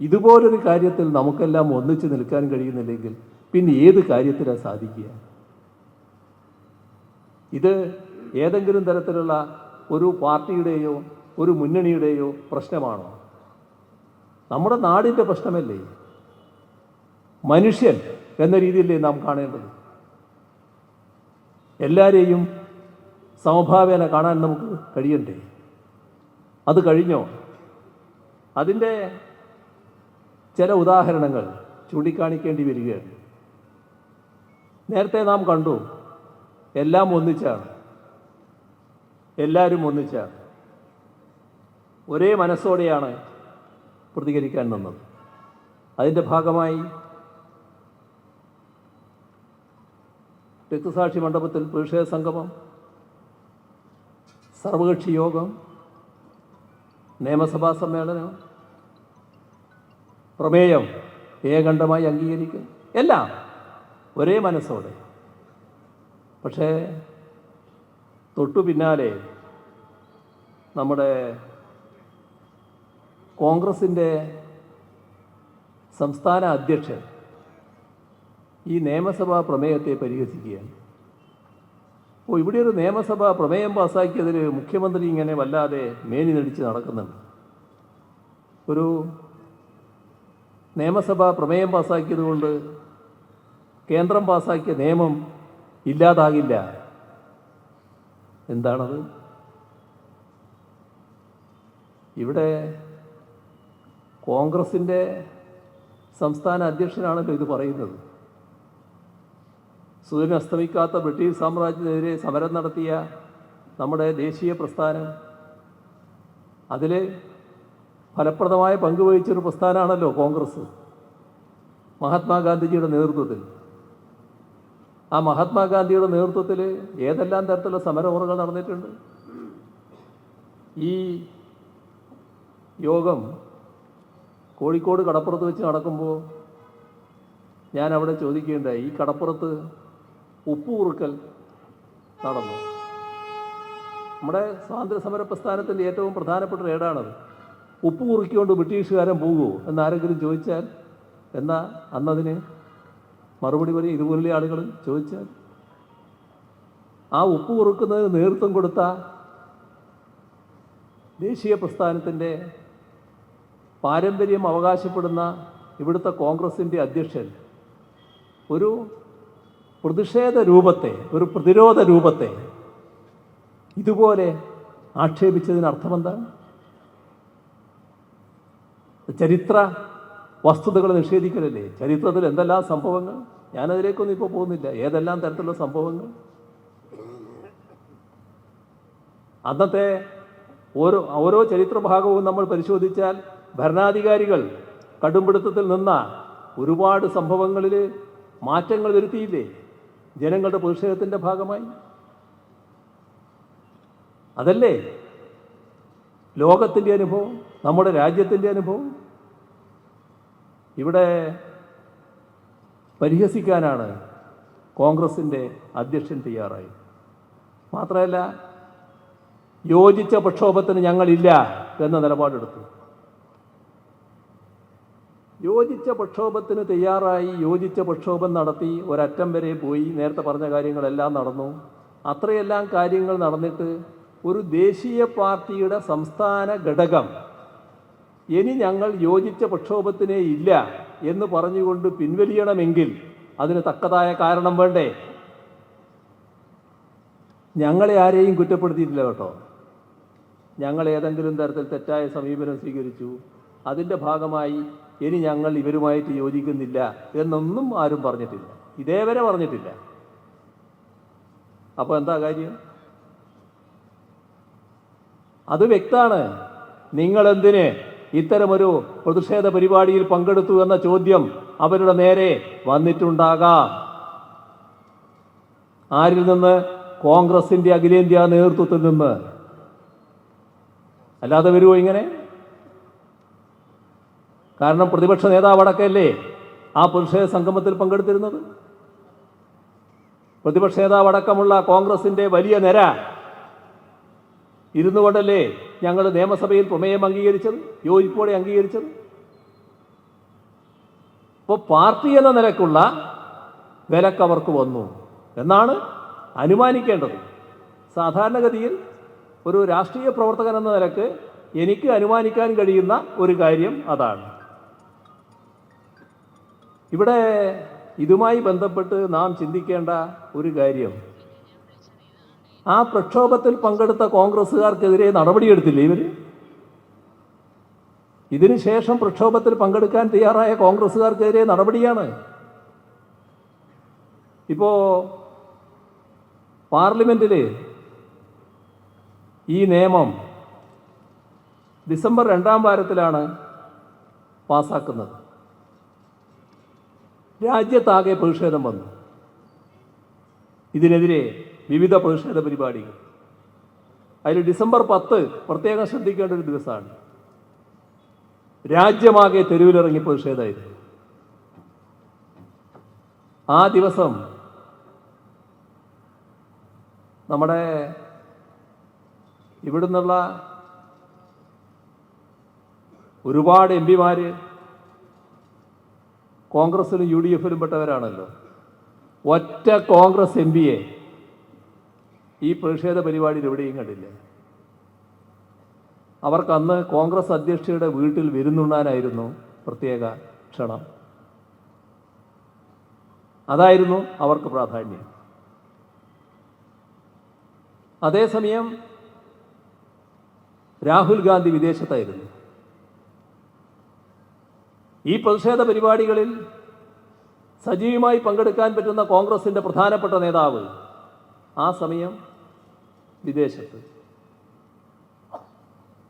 ഇതുപോലൊരു കാര്യത്തിൽ നമുക്കെല്ലാം ഒന്നിച്ച് നിൽക്കാൻ കഴിയുന്നില്ലെങ്കിൽ പിന്നെ ഏത് കാര്യത്തിലാണ് സാധിക്കുക? ഇത് ഏതെങ്കിലും തരത്തിലുള്ള ഒരു പാർട്ടിയുടെയോ ഒരു മുന്നണിയുടെയോ പ്രശ്നമാണോ? നമ്മുടെ നാടിന്റെ പ്രശ്നമല്ലേ? മനുഷ്യൻ എന്ന രീതിയിലേ നാം കാണേണ്ടത്. എല്ലാവരെയും സമഭാവേന കാണാൻ നമുക്ക് കഴിയണ്ടേ? അത് കഴിഞ്ഞോ? അതിന്റെ ചില ഉദാഹരണങ്ങൾ ചൂണ്ടിക്കാണിക്കേണ്ടി വരികയാണ്. നേരത്തെ നാം കണ്ടു എല്ലാം ഒന്നിച്ചാണ്. എല്ലാവരും ഒന്നിച്ചാണ്. ഒരേ മനസ്സോടെയാണ് പ്രതികരിക്കാൻ നിന്നത്. അതിന്റെ ഭാഗമായി രക്തസാക്ഷി മണ്ഡപത്തിൽ പ്രതിഷേധ സംഗമം സർവകക്ഷി യോഗം നിയമസഭാ സമ്മേളനം പ്രമേയം ഏകണ്ഠമായി അംഗീകരിക്കും. എല്ലാം ഒരേ മനസ്സോടെ. പക്ഷേ തൊട്ടു പിന്നാലെ നമ്മുടെ കോൺഗ്രസിന്റെ സംസ്ഥാന അധ്യക്ഷൻ ഈ നിയമസഭാ പ്രമേയത്തെ പരിഹസിക്കുകയാണ്. അപ്പോൾ ഇവിടെ ഒരു നിയമസഭാ പ്രമേയം പാസ്സാക്കിയതിൽ മുഖ്യമന്ത്രി ഇങ്ങനെ വല്ലാതെ മേനി നടിച്ച് നടക്കുന്നുണ്ട്. ഒരു നിയമസഭ പ്രമേയം പാസ്സാക്കിയതുകൊണ്ട് കേന്ദ്രം പാസ്സാക്കിയ നിയമം ഇല്ലാതാകില്ല. എന്താണത്? ഇവിടെ കോൺഗ്രസിന്റെ സംസ്ഥാന അധ്യക്ഷനാണല്ലോ ഇത് പറയുന്നത്. സൂര്യൻ അസ്തമിക്കാത്ത ബ്രിട്ടീഷ് സാമ്രാജ്യത്തിനെതിരെ സമരം നടത്തിയ നമ്മുടെ ദേശീയ പ്രസ്ഥാനം അതിൽ ഫലപ്രദമായ പങ്കുവഹിച്ചൊരു പ്രസ്ഥാനമാണല്ലോ കോൺഗ്രസ്. മഹാത്മാഗാന്ധിജിയുടെ നേതൃത്വത്തിൽ. ആ മഹാത്മാഗാന്ധിയുടെ നേതൃത്വത്തിൽ ഏതെല്ലാം തരത്തിലുള്ള സമരമുറകൾ നടന്നിട്ടുണ്ട്? ഈ യോഗം കോഴിക്കോട് കടപ്പുറത്ത് വെച്ച് നടക്കുമ്പോൾ ഞാൻ അവിടെ ചോദിക്കേണ്ടായി ഈ കടപ്പുറത്ത് ഉപ്പ് കുറുക്കൽ നടന്നു? നമ്മുടെ സ്വാതന്ത്ര്യ സമര പ്രസ്ഥാനത്തിന്റെ ഏറ്റവും പ്രധാനപ്പെട്ട റേഡാണത് ഉപ്പ് കുറുക്കിക്കൊണ്ട് ബ്രിട്ടീഷുകാരൻ പോകുമോ എന്നാരെങ്കിലും ചോദിച്ചാൽ എന്നാ അന്നതിന് മറുപടി പറയും ഇതുപോലുള്ള ആളുകൾ ചോദിച്ചാൽ. ആ ഉപ്പ് കുറുക്കുന്നതിന് നേതൃത്വം കൊടുത്ത ദേശീയ പ്രസ്ഥാനത്തിന്റെ പാരമ്പര്യം അവകാശപ്പെടുന്ന ഇവിടുത്തെ കോൺഗ്രസിന്റെ അധ്യക്ഷൻ ഒരു പ്രതിഷേധ രൂപത്തെ ഒരു പ്രതിരോധ രൂപത്തെ ഇതുപോലെ ആക്ഷേപിച്ചതിന് അർത്ഥമെന്താണ്? ചരിത്ര വസ്തുതകൾ നിഷേധിക്കലല്ലേ? ചരിത്രത്തിൽ എന്തെല്ലാം സംഭവങ്ങൾ? ഞാനതിലേക്കൊന്നും ഇപ്പോൾ പോകുന്നില്ല. ഏതെല്ലാം തരത്തിലുള്ള സംഭവങ്ങൾ? അന്നത്തെ ഓരോ ഓരോ ചരിത്ര ഭാഗവും നമ്മൾ പരിശോധിച്ചാൽ ഭരണാധികാരികൾ കടുംപിടുത്തത്തിൽ നിന്ന ഒരുപാട് സംഭവങ്ങളിൽ മാറ്റങ്ങൾ വരുത്തിയില്ലേ? ജനങ്ങളുടെ പ്രതിഷേധത്തിന്റെ ഭാഗമായി. അതല്ലേ? ലോകത്തിന്റെ അനുഭവം. നമ്മുടെ രാജ്യത്തിന്റെ അനുഭവം? ഇവിടെ പരിഹസിക്കാനാണ് കോൺഗ്രസിന്റെ അധ്യക്ഷൻ തയ്യാറായി. മാത്രമല്ല യോജിച്ച പ്രക്ഷോഭത്തിന് ഞങ്ങളില്ല എന്ന നിലപാടെടുത്തു. യോജിച്ച പ്രക്ഷോഭത്തിന് തയ്യാറായി യോജിച്ച പ്രക്ഷോഭം നടത്തി ഒരറ്റം വരെ പോയി നേരത്തെ പറഞ്ഞ കാര്യങ്ങളെല്ലാം നടന്നു. അത്രയെല്ലാം കാര്യങ്ങൾ നടന്നിട്ട് ഒരു ദേശീയ പാർട്ടിയുടെ സംസ്ഥാന ഘടകം ഇനി ഞങ്ങൾ യോജിച്ച പ്രക്ഷോഭത്തിനേ ഇല്ല എന്ന് പറഞ്ഞുകൊണ്ട് പിൻവലിയണമെങ്കിൽ അതിന് തക്കതായ കാരണം വേണ്ടേ? ഞങ്ങളെ ആരെയും കുറ്റപ്പെടുത്തിയിട്ടില്ല കേട്ടോ. ഞങ്ങൾ ഏതെങ്കിലും തരത്തിൽ തെറ്റായ സമീപനം സ്വീകരിച്ചു. അതിന്റെ ഭാഗമായി ഇനി ഞങ്ങൾ ഇവരുമായിട്ട് യോജിക്കുന്നില്ല എന്നൊന്നും ആരും പറഞ്ഞിട്ടില്ല. ഇതേവരെ പറഞ്ഞിട്ടില്ല. അപ്പോൾ എന്താ കാര്യം? അത് വ്യക്തമാണ് നിങ്ങളെന്തിന് ഇത്തരമൊരു പ്രതിഷേധ പരിപാടിയിൽ പങ്കെടുത്തു എന്ന ചോദ്യം അവരുടെ നേരെ വന്നിട്ടുണ്ടാകാം. ആരിൽ നിന്ന്? കോൺഗ്രസിന്റെ അഖിലേന്ത്യാ നേതൃത്വത്തിൽ നിന്ന്. അല്ലാതെ വരുമോ ഇങ്ങനെ? കാരണം പ്രതിപക്ഷ നേതാവ് നേതാവടക്കല്ലേ ആ പ്രതിഷേധ സംഗമത്തിൽ പങ്കെടുത്തിരുന്നത്? പ്രതിപക്ഷ നേതാവ് അടക്കമുള്ള കോൺഗ്രസിന്റെ വലിയ നിര ഇരുന്നു കൊണ്ടല്ലേ ഞങ്ങൾ നിയമസഭയിൽ പ്രമേയം അംഗീകരിച്ചത്? യോജിപ്പോടെ അംഗീകരിച്ചത്? ഇപ്പോൾ പാർട്ടി എന്ന നിലക്കുള്ള വിലക്ക് അവർക്ക് വന്നു. എന്നാണ് അനുമാനിക്കേണ്ടത്. സാധാരണഗതിയിൽ ഒരു രാഷ്ട്രീയ പ്രവർത്തകൻ എന്ന നിലയ്ക്ക് എനിക്ക് അനുമാനിക്കാൻ കഴിയുന്ന ഒരു കാര്യം അതാണ്. ഇവിടെ ഇതുമായി ബന്ധപ്പെട്ട് നാം ചിന്തിക്കേണ്ട ഒരു കാര്യം ആ പ്രക്ഷോഭത്തിൽ പങ്കെടുത്ത കോൺഗ്രസ്സുകാർക്കെതിരെ നടപടിയെടുത്തില്ലേ ഇവർ ഇതിനുശേഷം പ്രക്ഷോഭത്തിൽ പങ്കെടുക്കാൻ തയ്യാറായ കോൺഗ്രസ്സുകാർക്കെതിരെ നടപടിയാണ്. ഇപ്പോ പാർലമെന്റിൽ ഈ നിയമം ഡിസംബർ രണ്ടാം വാരത്തിലാണ് പാസാക്കുന്നത്. രാജ്യത്താകെ പ്രതിഷേധം വന്നു. ഇതിനെതിരെ വിവിധ പ്രതിഷേധ പരിപാടികൾ. അതിൽ ഡിസംബർ പത്ത് പ്രത്യേകം ശ്രദ്ധിക്കേണ്ട ഒരു ദിവസമാണ്. രാജ്യമാകെ തെരുവിലിറങ്ങി പ്രതിഷേധമായിരുന്നു. ആ ദിവസം നമ്മുടെ ഇവിടുന്നുള്ള ഒരുപാട് എം പിമാർ കോൺഗ്രസിലും യു ഡി എഫിലും പെട്ടവരാണല്ലോ. ഒറ്റ കോൺഗ്രസ് എം പിയെ ഈ പ്രതിഷേധ പരിപാടിയിൽ എവിടെയും കണ്ടില്ല. അവർക്ക് അന്ന് കോൺഗ്രസ് അധ്യക്ഷയുടെ വീട്ടിൽ വിരുന്നുണ്ണാനായിരുന്നു പ്രത്യേക ക്ഷണം. അതായിരുന്നു അവർക്ക് പ്രാധാന്യം. അതേസമയം രാഹുൽ ഗാന്ധി വിദേശത്തായിരുന്നു. ഈ പ്രതിഷേധ പരിപാടികളിൽ സജീവമായി പങ്കെടുക്കാൻ പറ്റുന്ന കോൺഗ്രസിന്റെ പ്രധാനപ്പെട്ട നേതാവ് ആ സമയം വിദേശത്ത്.